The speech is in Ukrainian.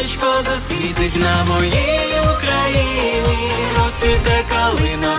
Сонечко засвітить на моїй Україні, розцвіте калина,